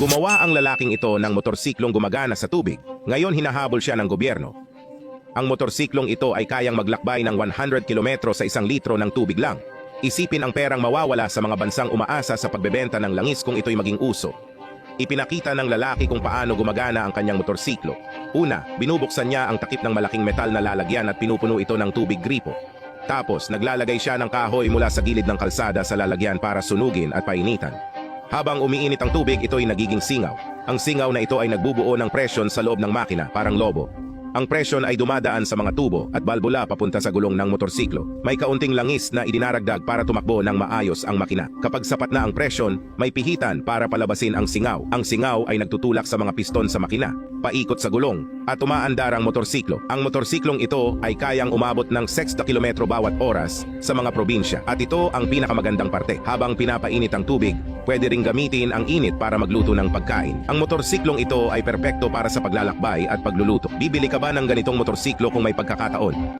Gumawa ang lalaking ito ng motorsiklong gumagana sa tubig. Ngayon hinahabol siya ng gobyerno. Ang motorsiklong ito ay kayang maglakbay ng 100 kilometro sa isang litro ng tubig lang. Isipin ang perang mawawala sa mga bansang umaasa sa pagbebenta ng langis kung ito'y maging uso. Ipinakita ng lalaki kung paano gumagana ang kanyang motorsiklo. Una, binubuksan niya ang takip ng malaking metal na lalagyan at pinupuno ito ng tubig gripo. Tapos, naglalagay siya ng kahoy mula sa gilid ng kalsada sa lalagyan para sunugin at painitan. Habang umiinit ang tubig, ito ay nagiging singaw. Ang singaw na ito ay nagbubuo ng presyon sa loob ng makina, parang lobo. Ang presyon ay dumadaan sa mga tubo at balbula papunta sa gulong ng motorsiklo. May kaunting langis na idinaragdag para tumakbo ng maayos ang makina. Kapag sapat na ang presyon, may pihitan para palabasin ang singaw. Ang singaw ay nagtutulak sa mga piston sa makina, paikot sa gulong, at umaandar ang motorsiklo. Ang motorsiklong ito ay kayang umabot ng 60 kilometro bawat oras sa mga probinsya. At ito ang pinakamagandang parte. Habang pinapainit ang tubig, pwede ring gamitin ang init para magluto ng pagkain. Ang motorsiklong ito ay perpekto para sa paglalakbay at pagluluto. Bibili ka ba ng ganitong motorsiklo kung may pagkakataon?